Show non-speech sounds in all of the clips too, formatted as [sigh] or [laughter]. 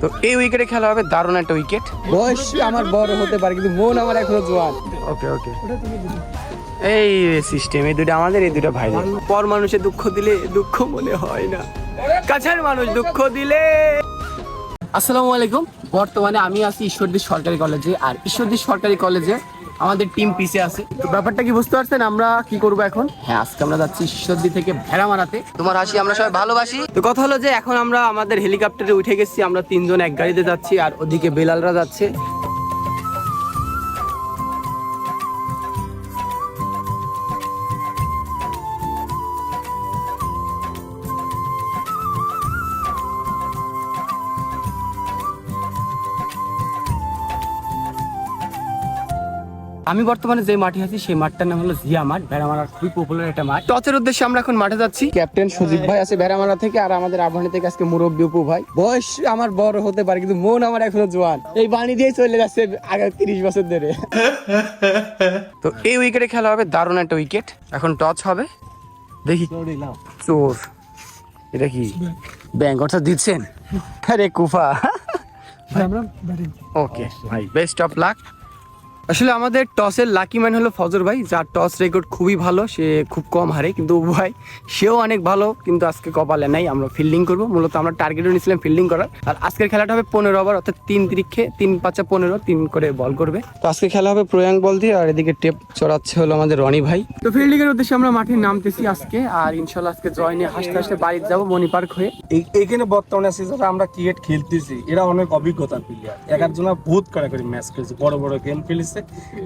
তো এই উইকেটে খেলা হবে দারুণ একটা উইকেট। বয়স আমার বড় হতে পারে কিন্তু মন আমার এখনও জোয়ান। ওকে ওকে। এই সিস্টেম এই দুটো আমাদের এই দুটো ভাই পর মানুষের দুঃখ দিলে দুঃখ মনে হয় না। কাছের মানুষ দুঃখ দিলে। আসসালামু আলাইকুম। বর্তমানে আমি আছি ঈশ্বরদী সরকারি কলেজে আর ঈশ্বরদী সরকারি কলেজে আমাদের টিম পিছে আছে। তো ব্যাপারটা কি বুঝতে পারছেন? আমরা কি করব এখন? হ্যাঁ আজকে আমরা যাচ্ছি ঈশ্বরদী থেকে ভেড়া মারাতে। তোমার হাসি আমরা সবাই ভালোবাসি। তো কথা হলো যে এখন আমরা আমাদের হেলিকপ্টারে উঠে গেছি। আমরা তিনজন এক গাড়িতে যাচ্ছি আর ওদিকে বেলালরা যাচ্ছে। আমি বর্তমানে যে মাঠে আছি সেই মাঠটার নাম হলো জিয়া মাঠ। ভেড়ামারার খুবই পপুলার একটা মাঠ। টচের উদ্দেশ্যে আমরা এখন মাঠে যাচ্ছি। ক্যাপ্টেন সুজিত ভাই আছে ভেড়ামারা থেকে আর আমাদের আবহানি থেকে আজকে মুরব্বী উপু ভাই। বয়স আমার বড় হতে পারে কিন্তু মন আমার এখনও জোয়ান। এই বাণী দিয়ে চলে যাচ্ছে আগে তিরিশ বছর ধরে। [laughs] তো এই উইকেটে খেলা হবে দারুণ একটা উইকেট এখন টচ হবে। দেখি। চোর। এটা কি? ব্যাঙ্ক অর্থাৎ দিচ্ছেন? আরে কুফা। ওকে ভাই বেস্ট অফ লাক আসলে আমাদের টসের লাকি ম্যান হলো ফজর ভাই, যার টস রেকর্ড খুবই ভালো, সে খুব কম হারে, কিন্তু ভাই, সেও অনেক ভালো, কিন্তু আজকে কপালে নাই, আমরা ফিল্ডিং করব। মূলত আমরা টার্গেটও নিয়েছিলাম ফিল্ডিং করার। আর আজকের খেলাটা হবে পনেরো ওভার অর্থাৎ তিন তিরিখে তিন পাঁচা পনেরো, তিন করে বল করবে। তো আজকে খেলা হবে প্রয়াং বল দিয়ে, আর এদিকে টেপ চড়াচ্ছে হলো আমাদের রনি ভাই। তো ফিল্ডিং এর উদ্দেশ্যে আমরা মাঠে নামতেছি আজকে, আর ইনশাল্লাহ আজকে জয় নিয়ে হাসতে হাসতে বাড়িতে যাব মণি পার্ক হয়ে এইখানে বর্তমানে আছে যারা আমরা ক্রিকেট খেলতেছি, এরা অনেক অভিজ্ঞতার প্লেয়ার এক একজনা বহুত করে করে ম্যাচ খেলেছে, বড় বড় গেম খেলেছে।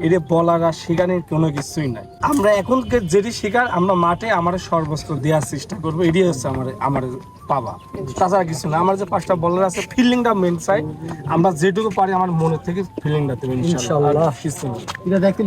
এদের বলার আর শেখানোর কোনো কিছুই নাই। আমরা এখন যেটি শেখার আমরা মাঠে আমার সর্বস্ব দেওয়ার চেষ্টা করব এটাই হচ্ছে আমার আমার পাবা তাছাড়া কিছু না আমার যে পাঁচটা বলার আছে ফিল্ডিংটা মেন সাইড আমরা যেটুকু পারি আমার মনের থেকে ফিল্ডিংটা দেবো ইনশাল্লাহ। কিছু না। এটা দেখতে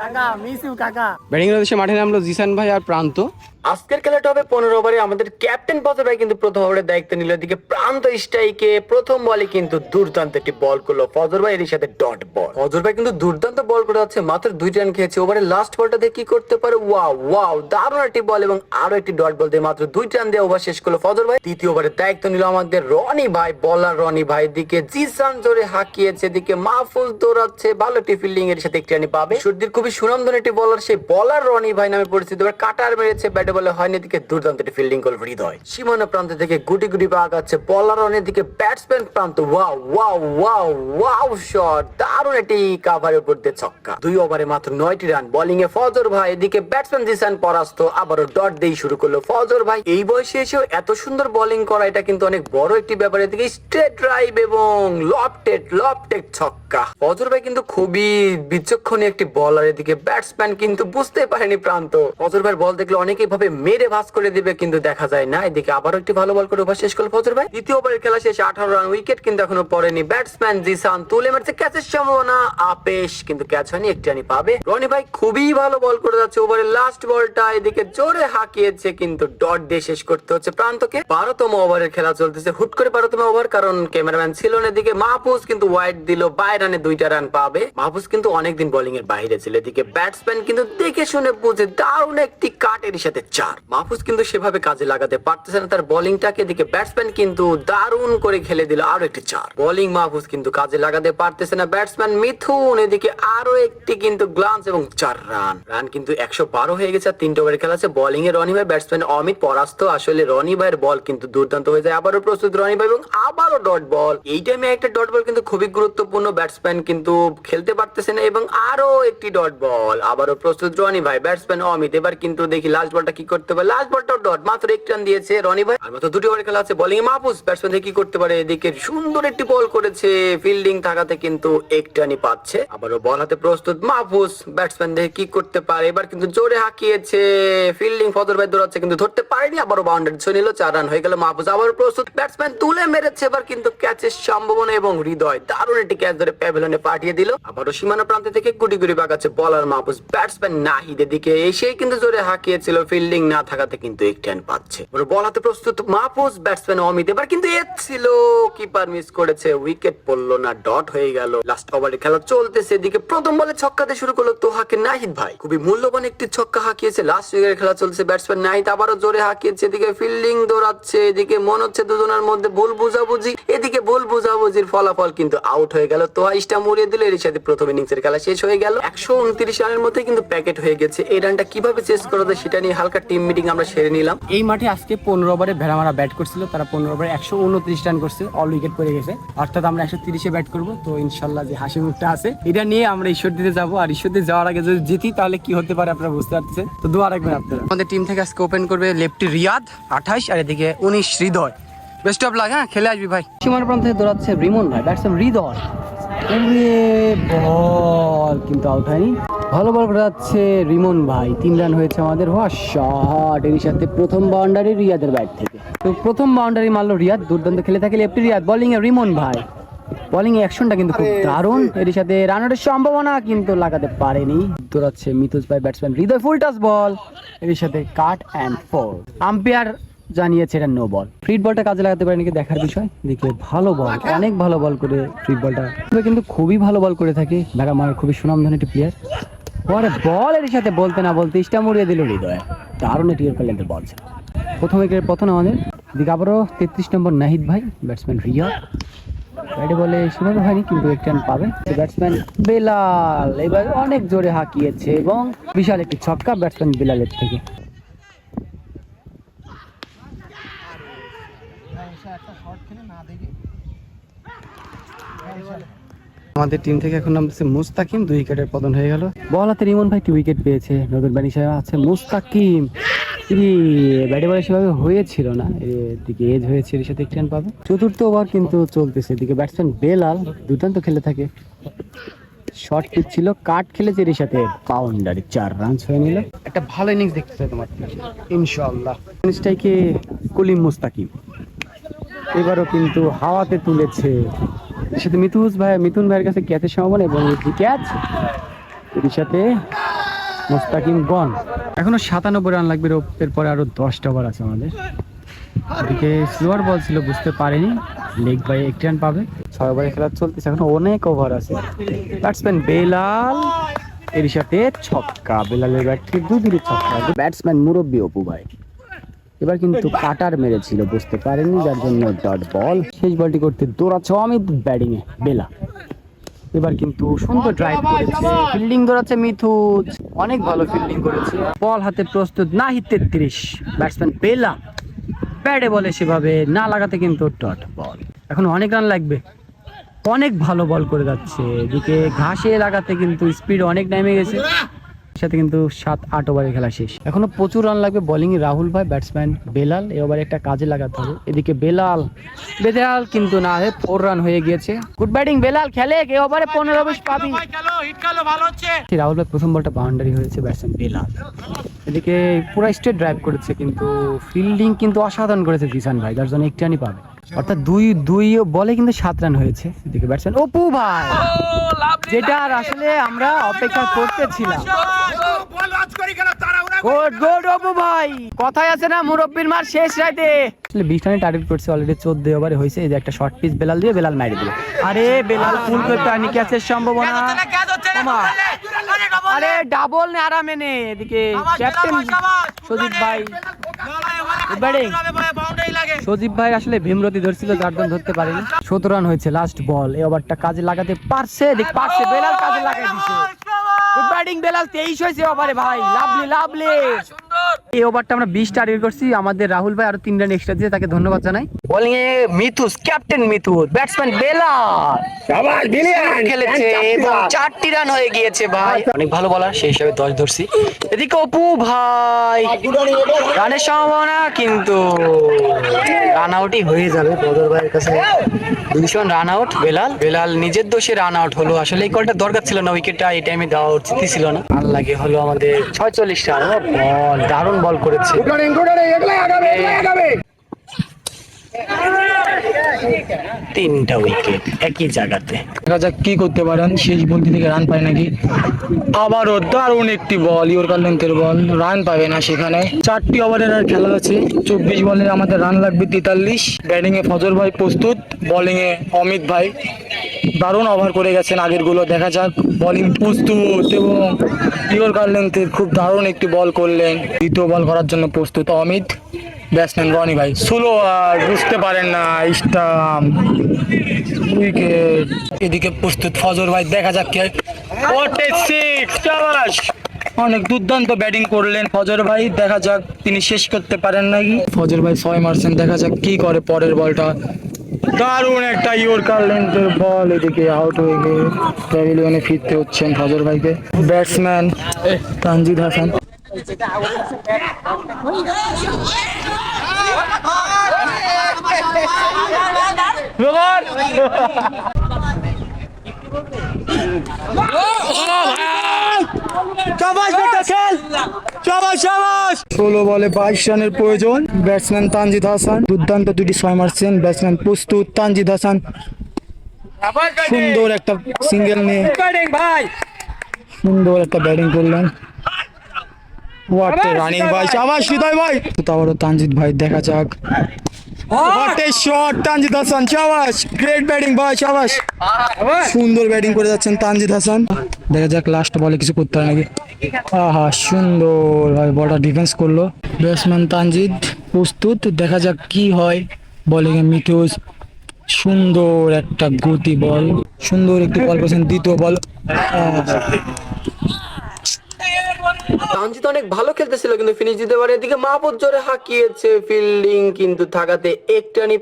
কাকা মিস ইউ কাকা। ব্যাটিং এর মাঠে নামলো জিসান ভাই আর প্রান্ত। আজকের খেলাটা হবে পনেরো ওভারে। আমাদের ক্যাপ্টেন ফজর ভাই কিন্তু প্রথম ওভারের দায়িত্ব নিল। এদিকে প্রান্ত স্ট্রাইকে প্রথম বলে কিন্তু দুর্দান্ত একটি বল করল ফজর ভাই এর সাথে ডট বল। ফজর ভাই কিন্তু দুর্দান্ত বল করে যাচ্ছে, মাত্র দুই রান খেয়েছে। ওভারের লাস্ট বলটা দিয়ে কি করতে পারে? ওয়াও ওয়াও দারুণ একটি বল এবং আরও একটি ডট বল দিয়ে মাত্র দুই রান দিয়ে ওভার শেষ করল ফজর ভাই। তৃতীয় ওভারের দায়িত্ব নিল আমাদের রনি ভাই বলার রনি ভাই। দিকে জিসান জোরে হাঁকিয়েছে, এদিকে মাহফুজ দৌড়াচ্ছে, ভালো একটি ফিল্ডিং এর সাথে একটি রানি পাবে। সর্দির খুবই সুনামধন একটি বলার সেই বলার রনি ভাই নামে পরিচিত। কাটার মেরেছে ব্যাটে বলে হয়নি এদিকে দুর্দান্ত একটি ফিল্ডিং করল হৃদয়। সীমানা প্রান্ত থেকে গুটি গুটি পা আগাচ্ছে বলার রনের দিকে ব্যাটসম্যান প্রান্ত। Wow wow wow wow shot দারুণ একটি কাভারের উপর দিয়ে ছক্কা। দুই ওভারে মাত্র নয়টি রান বোলিং এ ফজর ভাই, এদিকে ব্যাটসম্যান জিসান পরাস্ত, আবারও ডট দিয়ে শুরু করল ফজর ভাই। এই বয়সে এসেও এত সুন্দর বোলিং করা, এটা কিন্তু অনেক বড় একটি ব্যাপার, এদিকে স্ট্রেট ড্রাইভ এবং লফটেড লফটেড ছক্কা। ফজর ভাই কিন্তু খুবই বিচক্ষণী একটি বলার এদিকে ব্যাটসম্যান কিন্তু বুঝতে পারেনি প্রান্ত। ফজর ভাই বল দেখলে অনেকেই ভাবে মেরে ভাস করে দিবে কিন্তু দেখা যায় না। এদিকে আবারও একটি ভালো বল করে শেষ করল ফজর ভাই। দ্বিতীয় ওভারের খেলা শেষে আঠারো রান উইকেট কিন্তু এখনও পড়েনি ব্যাটসম্যান জিসান। তুলে মারছে ক্যাচের সম্ভাবনা, আপেশ, কিন্তু ক্যাচ হয়নি একটি রানি পাবে। রনি ভাই খুবই ভালো বল করে যাচ্ছে ওভারের লাস্ট বলটা। এদিকে জোরে হাঁকিয়েছে কিন্তু ডট দিয়ে শেষ করতে হচ্ছে প্রান্তকে। বারোতম ওভারের খেলা চলতেছে। হুট করে বারোতম ওভার, কারণ ক্যামেরাম্যান ছিল না এদিকে। মাহফুজ কিন্তু ওয়াইড দিল, বাই রানে দুইটা রান পাবে। মাহফুজ কিন্তু অনেকদিন বোলিং এর বাইরে ছিল। এদিকে ব্যাটসম্যান কিন্তু দেখে শুনে বুঝে দারুণ একটি কাটের সাথে চার। মাহফুজ কিন্তু সেভাবে কাজে লাগাতে পারতেছে না, তার বোলিংটাকে এদিকে ব্যাটসম্যান কিন্তু দারুণ করে খেলে দিল আরও একটি চার। বোলিং মাহফুজ কিন্তু কাজে লাগাতে পারতেছে না ব্যাটসম্যান মিথুন এদিকে আরও একটি কিন্তু গ্লান্স এবং চার রান রান কিন্তু একশো বারো হয়ে গেছে আর তিনটে ওভারের খেলা আছে। বোলিং এ রনি ভাই ব্যাটসম্যান অমিত পরাস্ত, আসলে রনি ভাইয়ের বল কিন্তু দুর্দান্ত হয়ে যায়। আবারও প্রস্তুত রনি ভাই এবং আবারও ডট বল এই টাইমে একটা ডট বল কিন্তু খুবই গুরুত্বপূর্ণ ব্যাটসম্যান কিন্তু খেলতে পারতেছে না এবং আরও একটি ডট বল আবারও প্রস্তুত রনি ভাই ব্যাটসম্যান অমিত। এবার কিন্তু দেখি লাস্ট বলটা করতে পারে? লাস্ট বলটাও ডট মাত্র এক রান দিয়েছে রনি ভাই। আর মাত্র দুটি ওভার খেলা আছে বোলিং এ মাহফুজ ব্যাটসম্যান কি করতে পারে? এদিকে সুন্দর একটি বল করেছে। ফিল্ডিং থাকাতে কিন্তু এক রানই পাচ্ছে। আবারও বল হাতে প্রস্তুত মাহফুজ ব্যাটসম্যান দেখে কি করতে পারে? এবার কিন্তু জোরে হাঁকিয়েছে। ফিল্ডিং ফজর ভাই দৌড়াচ্ছে, কিন্তু ধরতে পারেনি। আবারও বাউন্ডারি ছুঁয়ে নিল, চার রান হয়ে গেল মাহফুজ। আবারও প্রস্তুত ব্যাটসম্যান তুলে মেরেছে। এবার কিন্তু ক্যাচের সম্ভাবনা এবং হৃদয়। দারুণ একটি ক্যাচ ধরে প্যাভিলনে পাঠিয়ে দিল। আবারও সীমানা প্রান্ত থেকে গুটি গুটি বাগাচ্ছে বলার মাহফুজ। ব্যাটসম্যান নাহিদের দিকে এসেই কিন্তু জোরে হাঁকিয়েছিল ফিল্ডিং ফিল্ডিং না থাকাতে কিন্তু একটি রান পাচ্ছে। ওর বল হাতে প্রস্তুত মাহফুজ, ব্যাটসম্যান অমিত। এবার কিন্তু এ ছিল, কিপার মিস করেছে, উইকেট পড়ল না, ডট হয়ে গেল। লাস্ট ওভারে খেলা চলতেছে, এদিকে প্রথম বলে ছক্কাতে শুরু করল তোহাকে নাহিদ ভাই। খুবই মূল্যবান একটি ছক্কা হাঁকিয়েছে, লাস্ট উইকেটের খেলা চলছে, ব্যাটসম্যান নাহিদ আবারও জোরে হাঁকিয়েছে, এদিকে ফিল্ডিং দৌড়াচ্ছে, এদিকে মনে হচ্ছে দুজনের মধ্যে ভুল বুঝাবুঝি, এদিকে ভুল বুঝাবুঝির ফলাফল কিন্তু আউট হয়ে গেল। তোহা ইস্টা মুড়িয়ে দিল এর সাথে প্রথম ইনিংসের খেলা শেষ হয়ে গেল। একশো উনত্রিশ রানের মধ্যে কিন্তু প্যাকেট হয়ে গেছে। এই রানটা কীভাবে চেস করা যায় সেটা নিয়ে হালকা টিম মিটিং আমরা সেরে নিলাম। এই মাঠে আজকে পনেরো ওভারে ভেড়ামারা ব্যাট করছিল তারা পনেরো ওভারে একশো উনত্রিশ রান করছে অল উইকেট পড়ে গেছে। অর্থাৎ আমরা একশো তিরিশে ব্যাট করব তো ইনশাল্লাহ যে হাসি মুখটা আছে এটা নিয়ে আমরা ঈশ্বর দিতে যাব আর ঈশ্বর দিতে যাওয়ার আগে যদি জিতি তাহলে কি হতে পারে আপনারা বুঝতে পারতেছেন? তো দোয়া রাখবেন আপনারা। আমাদের টিম থেকে আজকে ওপেন করবে লেফটি রিয়াদ আঠাশ আর এদিকে উনিশ হৃদয়। বেস্ট অফ লাক হ্যাঁ খেলে আসবি ভাই। সীমার প্রান্ত থেকে দৌড়াচ্ছে রিমন ভাই ব্যাটসম্যান হৃদয়। বল কিন্তু আউট হয়নি। ভালো বল যাচ্ছে রিমন ভাই। তিন রান হয়েছে আমাদের। ওয়া শট এর সাথে প্রথম বাউন্ডারি রিয়াদের ব্যাট থেকে। তো প্রথম বাউন্ডারি মারলো রিয়াদ দুর্দান্ত খেলে থাকে লেফটি রিয়াদ। বোলিং এ রিমন ভাই। বোলিং অ্যাকশনটা কিন্তু খুব দারুণ। এর সাথে রানের সম্ভাবনা কিন্তু লাগাতে পারেনি। দৌড়াচ্ছে মিতুজ ভাই ব্যাটসম্যান হৃদয় ফুল টাচ বল এর সাথে কাট অ্যান্ড ফোর আম্পায়ার জানিয়েছে এটা নো বল ফ্রিড বলটা কাজে লাগাতে পারে নাকি দেখার বিষয়? দেখে, ভালো বল অনেক ভালো বল করে ফ্রিড বলটা কিন্তু খুবই ভালো বল করে থাকে। ভেড়া মার খুবই সুনামধন্য একটি প্লেয়ার পরে বল এর সাথে বলতে না বলতে ইস্টা মুড়িয়ে দিল হৃদয়। দারুণ একটি ট্যালেন্টের বল ছিল। প্রথম উইকেটের প্রথম আমাদের। দিকে আবারও তেত্রিশ নম্বর নাহিদ ভাই ব্যাটসম্যান রিয়াদ ব্যাটে বলে সেভাবে হয়নি, কিন্তু এক রান পাবে। ব্যাটসম্যান বেলাল, এবার অনেক জোরে হাঁকিয়েছে এবং বিশাল একটি ছক্কা ব্যাটসম্যান বেলালের থেকে। আমাদের টিম থেকে এখন নামছে মুস্তাকিম, দুই উইকেটের পতন হয়ে গেল। বল হাতে রিমন ভাই উইকেট পেয়েছে? নতুন ব্যাট হিসেবে আছে মুস্তাকিম। তিনি ব্যাটে বলে সেভাবে হয়েছিল না। এদিকে এজ হয়েছে এর সাথে একটি পাবে। চতুর্থ ওভার কিন্তু চলতেছে। এদিকে ব্যাটসম্যান বেলাল, দুর্দান্ত খেলে থাকে। শর্ট পিচ ছিল কাট খেলেছে এর সাথে। বাউন্ডারি চার রান হয়ে নিল। একটা ভালো ইনিংস দেখতে চাই তোমার কলিম মুস্তাকিম। এবারও কিন্তু হাওয়াতে তুলেছে সাথে মিথুস ভাই, মিথুন ভাইয়ের কাছে ক্যাচের সম্ভাবনা এবং ক্যাচ। এর সাথে মুস্তাকিম গন। এখনও সাতানব্বই রান লাগবে এর- এরপরে আরও দশটা ওভার আছে আমাদের। এদিকে স্লোয়ার বল ছিল, বুঝতে পারেনি। লেগ বাই একটি রান পাবে। ছয় ওভারে খেলা চলতেছে, এখন অনেক ওভার আছে। ব্যাটসম্যান বেলাল, এর সাথে ছক্কা। বেলালের ব্যাট থেকে দু দিকে ছক্কা। ব্যাটসম্যান মুরব্বী অপু ভাই। এবার কিন্তু কাটার মেরেছিল, বুঝতে পারেনি যার জন্য ডট বল। শেষ বলটি করতে দৌড়াচ্ছে অমিত ব্যাটিং এ বেলা। এবার কিন্তু সুন্দর ড্রাইভ করেছে ফিল্ডিং দৌড়াচ্ছে মিথুজ। অনেক ভালো ফিল্ডিং করেছে। বল হাতে প্রস্তুত নাহি তেত্রিশ। ব্যাটসম্যান বেলা। ব্যাটে বলে সেভাবে না লাগাতে কিন্তু ডট বল। এখন অনেক রান লাগবে। অনেক ভালো বল করে যাচ্ছে। এদিকে ঘাসে লাগাতে কিন্তু স্পিড অনেক নেমে গেছে। সাথে কিন্তু সাত আট ওভারে খেলা শেষ। এখনও প্রচুর রান লাগবে বোলিং রাহুল ভাই ব্যাটসম্যান বেলাল এ ওভারে একটা কাজে লাগাতে হবে। এদিকে বেলাল বেলাল কিন্তু না হয়ে ফোর রান হয়ে গিয়েছে। গুড ব্যাটিং বেলাল খেলে এ ওভারে পনেরো বিশ পাবি। রাহুল ভাই প্রথম বলটা বাউন্ডারি হয়েছে ব্যাটসম্যান বেলাল। এদিকে পুরো স্টেট ড্রাইভ করেছে কিন্তু ফিল্ডিং কিন্তু অসাধারণ করেছে জিসান ভাই। যার জন্য একটি রানই পাবে। অর্থাৎ দুই দুই বলে কিন্তু সাত রান হয়েছে এদিকে ব্যাটসম্যান অপু ভাই যেটা আসলে আমরা অপেক্ষা করতেছিলাম। গুড গুড অপু ভাই কথাই আছে না মুরব্বির মার শেষ রাইতে। আসলে বিশ রানে টার্গেট করছে অলরেডি চোদ্দ ওভারে হয়েছে এই যে একটা শর্ট পিচ বেলাল দিয়ে বেলাল মারি দিল। আরে বেলাল ফুল করতে সম্ভাবনা। আরে ডাবল নে আরামে নে এদিকে ক্যাপ্টেন সজিত ভাই। ব্যাটিং সজীব ভাই আসলে ভীমরতি ধরছিল যার জন্য ধরতে পারেনি। সতেরো রান হয়েছে লাস্ট বল এই ওভারটা কাজে লাগাতে পারছে দেখ পারছে বেলাল কাজে লাগাই দিছে। গুড ব্যাটিং বেলাল তেইশ হয়েছে ওভারে ভাই। লাভলি লাভলি এই ওভারটা আমরা বিশ টার্গেট করছি। আমাদের রাহুল ভাই আরও তিন রান এক্সট্রা দিয়ে তাকে ধন্যবাদ জানাই। বোলিং এ মিথুস ক্যাপ্টেন মিথুস ব্যাটসম্যান বেলাল। খেলেছে এবং চারটি রান হয়ে গিয়েছে ভাই। অনেক ভালো বলার সেই হিসাবে দশ ধরছি। এদিকে অপু ভাই। রানের সম্ভাবনা কিন্তু রান আউটই হয়ে যাবে বদর ভাইয়ের কাছে। দুইশো রান আউট বেলাল। বেলাল নিজের দোষে রান আউট হলো। আসলে এই কলটা দরকার ছিল না উইকেটটা এই টাইমে দেওয়া উচিত ছিল না। আর লাগে হলো আমাদের ছয়চল্লিশ রান বল দারুণ বল করেছে। তিনটা উইকেট একই জায়গাতে। দেখা যাক কি করতে পারেন। শেষ বলতে থেকে রান পায় নাকি? আবারও দারুণ একটি বল ইয়র্কার লেন্থের বল রান পাবে না সেখানে। চারটি ওভারের আর খেলা আছে চব্বিশ বলে আমাদের রান লাগবে তেতাল্লিশ। ব্যাটিং এ ফজর ভাই প্রস্তুত। বোলিং এ অমিত ভাই দারুণ ওভার করে গেছেন আগেরগুলো দেখা যাক বোলিং প্রস্তুত এবং ইয়র্কার লেন্থের খুব দারুণ একটি বল করলেন। দ্বিতীয় বল করার জন্য প্রস্তুত অমিত। ব্যাটসম্যান রনি ভাই। স্লো আর বুঝতে পারেন না স্টাম্প উইকেট এদিকে প্রস্তুত ফজর ভাই, দেখা যাক! অনেক দুর্দান্ত ব্যাটিং করলেন ফজর ভাই, দেখা যাক তিনি শেষ করতে পারেন নাকি ফজর ভাই ছয় মারছেন, দেখা যাক কি করে পরের বলটা। দারুণ একটা ইয়র্কার লেন্থের বল, এদিকে আউট হয়ে গিয়ে প্যাভিলিয়নে ফিরতে হচ্ছেন ফজর ভাইকে। ব্যাটসম্যান তানজিদ হাসান। ষোলো বলে বাইশ রানের প্রয়োজন। ব্যাটসম্যান তানজিদ হাসান। দুর্দান্ত দুটি ছয় মারছেন ব্যাটসম্যান প্রস্তুত তানজিদ হাসান। সুন্দর একটা সিঙ্গেল নিয়ে। সুন্দর একটা ব্যাটিং করলেন। হোয়াট রানিং ভাই শাবাশ হৃদয় ভাই। তারপরে তানজিদ ভাই দেখা যাক। What a shot Tanzid Hasan শাবাশ great batting ভাই সুন্দর ব্যাটিং করে যাচ্ছেন তানজিদ হাসান। দেখা যাক লাস্ট বলে কিছু করতে হয় নাকি। আহা সুন্দর ভাই বলটা ডিফেন্স করল। ব্যাটসম্যান তানজিদ প্রস্তুত। দেখা যাক কি হয়। বলিং এ মিঠুস সুন্দর একটা গতি বল সুন্দর একটি বল করেছেন দ্বিতীয় বল তানজিদ অনেক ভালো খেলতেছিল, কিন্তু ফিনিশ দিতে পারে এদিকে মাহবুব জোরে হাঁকিয়েছে ফিল্ডিং কিন্তু থাকাতে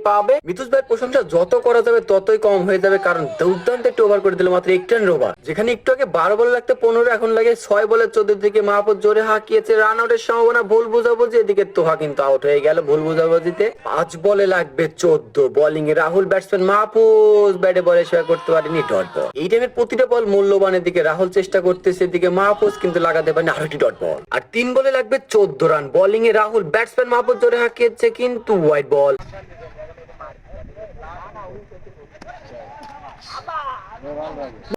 পাবে। মিতুস ভাই প্রশংসা যত করা যাবে ততই কম হয়ে যাবে, কারণ দুর্দান্ত একটু ওভার করে দিল মাত্র ওভার যেখানে একটু আগে বারো লাগতে পনেরো, এখন লাগে ছয় বলে চোদ্দ। মাহবুব জোরে হাঁকিয়েছে রান আউটের সম্ভাবনা, ভুল বুঝাবুঝি। এদিকে তোহা কিন্তু আউট হয়ে গেল ভুল বুঝাবুঝিতে। পাঁচ বলে লাগবে চোদ্দ। বোলিং এ রাহুল ব্যাটসম্যান মাহফুজ ব্যাটে বলে সেবা করতে পারেনি, ডট এই টাইমের প্রতিটা বল মূল্যবানের দিকে রাহুল চেষ্টা করতেছে, এদিকে মাহফুজ কিন্তু লাগাতে পারেনি, আরও একটি বল আর তিন বলে লাগবে চোদ্দ রান। বোলিং এ রাহুল ব্যাটসম্যান মাহবুব জোরে হাঁকিয়েছে, কিন্তু হোয়াইট বল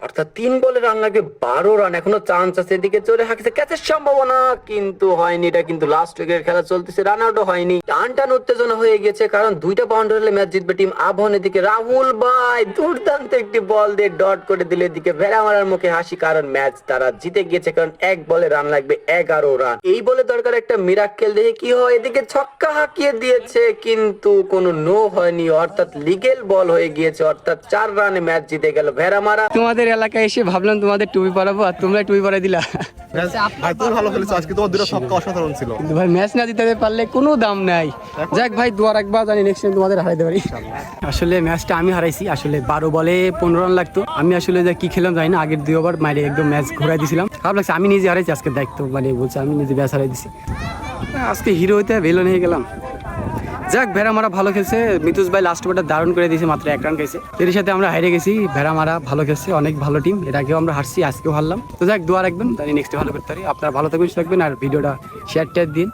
অর্থাৎ তিন বলে রান লাগবে বারো রান। এখনও চান্স আছে এদিকে চলে হাঁকছে। ক্যাচের সম্ভাবনা কিন্তু হয়নি। এটা কিন্তু লাস্ট উইকের খেলা চলতেছে। রান আউটও হয়নি। টান টান উত্তেজনা হয়ে গেছে কারণ দুইটা বাউন্ডারি হলে ম্যাচ জিতবে টিম আবহন এদিকে। রাহুল ভাই, দুর্দান্ত একটি বল দিয়ে ডট করে দিলে এদিকে। ভেড়া মারার মুখে হাসি কারণ ম্যাচ তারা জিতে গিয়েছে কারণ এক বলে রান লাগবে এগারো রান। এই বলে দরকার একটা মিরাক্কেল দেখে কি হয়? এদিকে ছক্কা হাঁকিয়ে দিয়েছে কিন্তু কোনো নো হয়নি। অর্থাৎ লিগেল বল হয়ে গিয়েছে। অর্থাৎ চার রানে ম্যাচ জিতে গেল ভেড়া মারা তোমাদের এলাকায় এসে ভাবলাম তোমাদের টুপি পরাবো আর তোমরা টুপি পরাই দিলা। ভাই তুমি ভালো খেলেছো। আজকে তোমার দুটো সবকা অসাধারণ ছিল। কিন্তু ভাই ম্যাচ না জিতাতে পারলে কোনো দাম নাই। যাক ভাই দু আর জানি নেক্সট টাইম তোমাদের হারাইতে পারি। আসলে ম্যাচটা আমি হারাইছি। আসলে বারো বলে পনেরো রান লাগতো। আমি আসলে যে কি খেলাম জানি না আগের দুই ওভার মাইরে একদম ম্যাচ ঘুরাই দিয়েছিলাম খারাপ লাগছে আমি নিজে হারাইছি। আজকে দায়িত্ব মানে বলছে আমি নিজে ম্যাচ হারাই দিছি। আজকে হিরো হইতে ভেলন হয়ে গেলাম। যাক, ভেড়া মারা ভালো খেলছে। মিতুস ভাই লাস্ট ওভারটা দারুণ করে দিয়েছে মাত্র এক রান খেয়েছে এর সাথে আমরা হারে গেছি, ভেড়া মারা ভালো খেলছে, অনেক ভালো টিম এর আগেও আমরা হারছি, আজকেও হারলাম। তো যাক দোয়া রাখবেন তাই নেক্সট ভালো করতে পারি। আপনারা ভালো থাকবেন থাকবেন, আর ভিডিওটা শেয়ার টেয়ার দিন।